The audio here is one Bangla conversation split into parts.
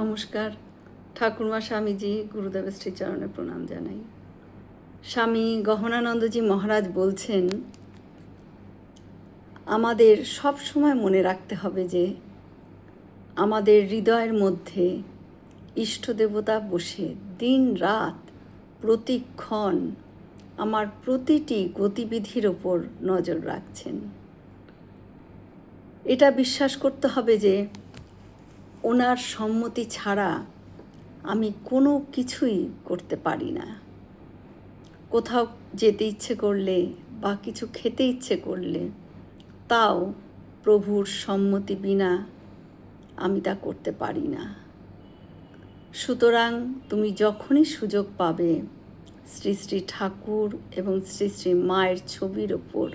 নমস্কার। ঠাকুরমা স্বামীজি গুরুদেবের শ্রীচরণে প্রণাম জানাই। স্বামী গহনানন্দজি মহারাজ বলছেন, আমাদের সব সময় মনে রাখতে হবে যে, আমাদের হৃদয়ের মধ্যে ইষ্ট দেবতা বসে দিন রাত প্রতিক্ষণ আমার প্রতিটি গতিবিধির ওপর নজর রাখছেন। এটা বিশ্বাস করতে হবে যে ওনার সম্মতি ছাড়া আমি কোনো কিছুই করতে পারি না। কোথাও যেতে ইচ্ছে করলে বা কিছু খেতে ইচ্ছে করলে তাও প্রভুর সম্মতি বিনা আমি তা করতে পারি না। সুতরাং তুমি যখনই সুযোগ পাবে শ্রী শ্রী ঠাকুর এবং শ্রী শ্রী মায়ের ছবির ওপর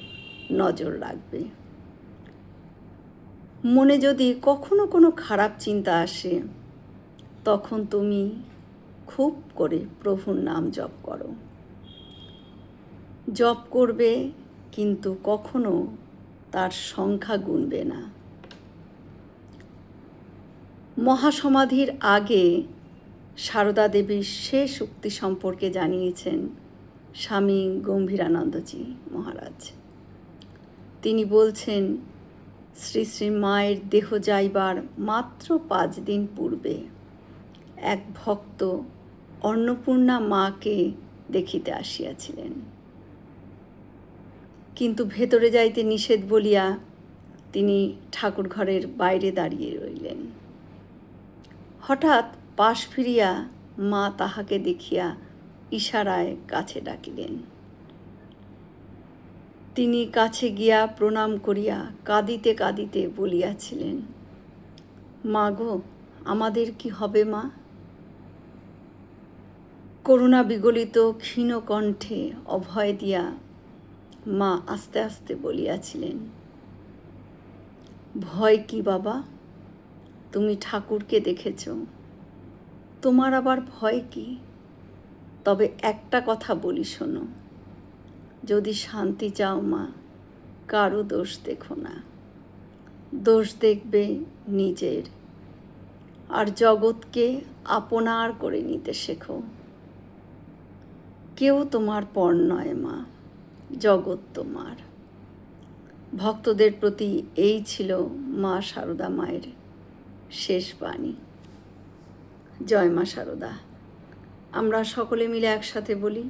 নজর রাখবে। মনে যদি কখনো কোনো খারাপ চিন্তা আসে, তখন তুমি খুব করে প্রভুর নাম জপ করো। জপ করবে কিন্তু কখনো তার সংখ্যা গুনবে না। মহাসমাধির আগে সারদা দেবীর শেষ উক্তি সম্পর্কে জানিয়েছেন স্বামী গম্ভীরানন্দজি মহারাজ। তিনি বলছেন শ্রী শ্রী মায়ের দেহ যাইবার মাত্র পাঁচ দিন পূর্বে এক ভক্ত অন্নপূর্ণা মাকে দেখিতে আসিয়াছিলেন। কিন্তু ভেতরে যাইতে নিষেধ বলিয়া তিনি ঠাকুর ঘরের বাইরে দাঁড়িয়ে রইলেন। হঠাৎ পাশ ফিরিয়া মা তাহাকে দেখিয়া ইশারায় কাছে ডাকিলেন। তিনি কাছে গিয়া প্রণাম করিয়া কাঁদিতে কাঁদিতে বলিয়াছিলেন, মা গো, আমাদের কি হবে মা? করুণা বিগলিত ক্ষীণ কণ্ঠে অভয় দিয়া মা আস্তে আস্তে বলিয়াছিলেন, ভয় কি বাবা? তুমি ঠাকুরকে দেখেছ। তোমার আবার ভয় কি? তবে একটা কথা বলি শোনো যদি শান্তি চাও মা, কারও দোষ দেখো না। দোষ দেখবে নিজের। আর জগৎকে আপনার করে নিতে শেখো। কেউ তোমার পর নয় মা, জগৎ তোমার। ভক্তদের প্রতি এই ছিল মা সারদা মায়ের শেষ বাণী। জয় মা সারদা। আমরা সকলে মিলে একসাথে বলি